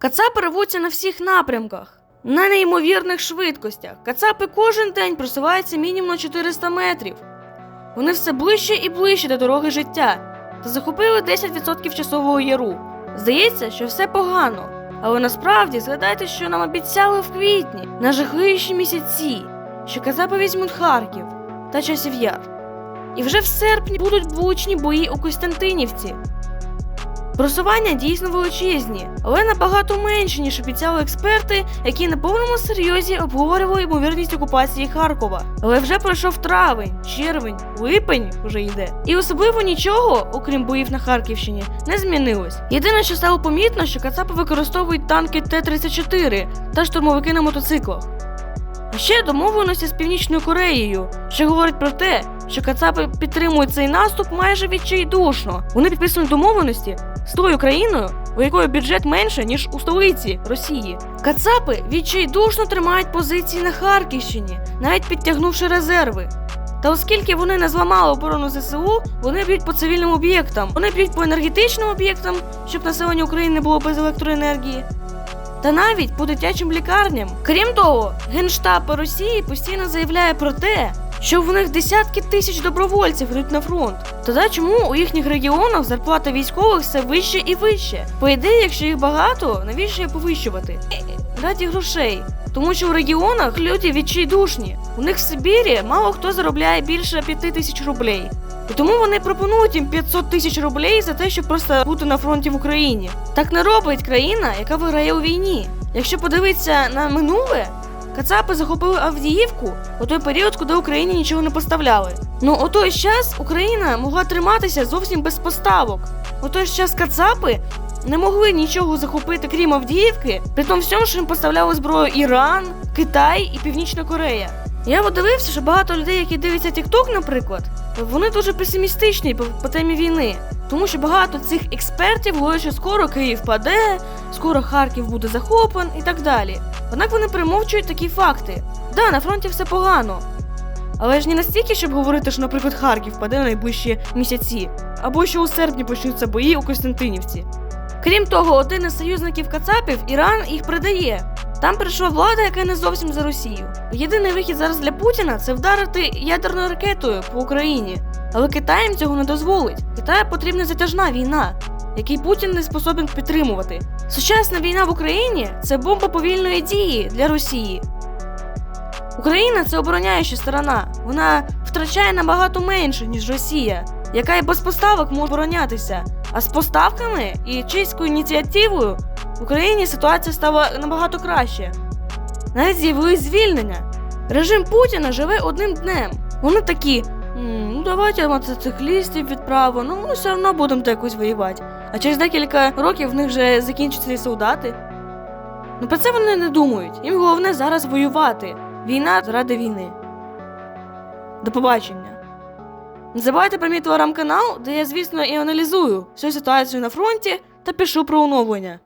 Кацапи рвуться на всіх напрямках, на неймовірних швидкостях. Кацапи кожен день просуваються мінімум на 400 метрів. Вони все ближче і ближче до дороги життя та захопили 10% часового яру. Здається, що все погано. Але насправді згадайте, що нам обіцяли в квітні на жахливіші місяці, що Кацапи візьмуть Харків та часів яр. І вже в серпні будуть влучні бої у Костянтинівці. Просування дійсно величезні, але набагато менше, ніж обіцяли експерти, які на повному серйозі обговорювали ймовірність окупації Харкова. Але вже пройшов травень, червень, липень вже йде. І особливо нічого, окрім боїв на Харківщині, не змінилось. Єдине, що стало помітно, що Кацапи використовують танки Т-34 та штурмовики на мотоциклах. Ще домовленості з Північною Кореєю, що говорить про те, що Кацапи підтримують цей наступ майже відчайдушно. Вони підписують домовленості з тою країною, у якої бюджет менше, ніж у столиці Росії. Кацапи відчайдушно тримають позиції на Харківщині, навіть підтягнувши резерви. Та оскільки вони не зламали оборону ЗСУ, вони б'ють по цивільним об'єктам, вони б'ють по енергетичним об'єктам, щоб населення України було без електроенергії. Та навіть по дитячим лікарням. Крім того, Генштаб Росії постійно заявляє про те, що в них десятки тисяч добровольців йдуть на фронт. Тоді чому у їхніх регіонах зарплата військових все вище і вище? По ідеї, якщо їх багато, навіщо їх повищувати? Раді грошей. Тому що в регіонах люди відчайдушні. У них в Сибірі мало хто заробляє більше 5 тисяч рублей. І тому вони пропонують їм 500 тисяч рублей за те, щоб просто бути на фронті в Україні. Так не робить країна, яка виграє у війні. Якщо подивитися на минуле, Кацапи захопили Авдіївку у той період, коли Україні нічого не поставляли. Ну у той час Україна могла триматися зовсім без поставок. У той час Кацапи не могли нічого захопити, крім Авдіївки, при тому всьому, що їм поставляли зброю Іран, Китай і Північна Корея. Я подивився, що багато людей, які дивляться TikTok, наприклад, вони дуже песимістичні по, по темі війни. Тому що багато цих експертів говорять, що скоро Київ паде, скоро Харків буде захоплен і так далі. Однак вони примовчують такі факти. Да, на фронті все погано. Але ж не настільки, щоб говорити, що, наприклад, Харків паде в найближчі місяці, або що у серпні почнуться бої у Костянтинівці. Крім того, один із союзників Кацапів Іран їх придає. Там прийшла влада, яка не зовсім за Росію. Єдиний вихід зараз для Путіна це вдарити ядерною ракетою по Україні. Але Китай їм цього не дозволить. Китаю потрібна затяжна війна, який Путін не способен підтримувати. Сучасна війна в Україні це бомба повільної дії для Росії. Україна це обороняюча сторона. Вона втрачає набагато менше, ніж Росія, яка і без поставок може оборонятися. А з поставками і чиською ініціативою в Україні ситуація стала набагато краще. Навіть з'явились звільнення. Режим Путіна живе одним днем. Вони такі. Ну, давайте мотоциклістів відправимо, ну ми все одно будемо якось воювати. А через декілька років в них вже закінчаться і солдати. Ну про це вони не думають. Їм головне зараз воювати. Війна заради війни. До побачення. Не забувайте про мій телеграм-канал, де я, звісно, і аналізую всю ситуацію на фронті та пишу про оновлення.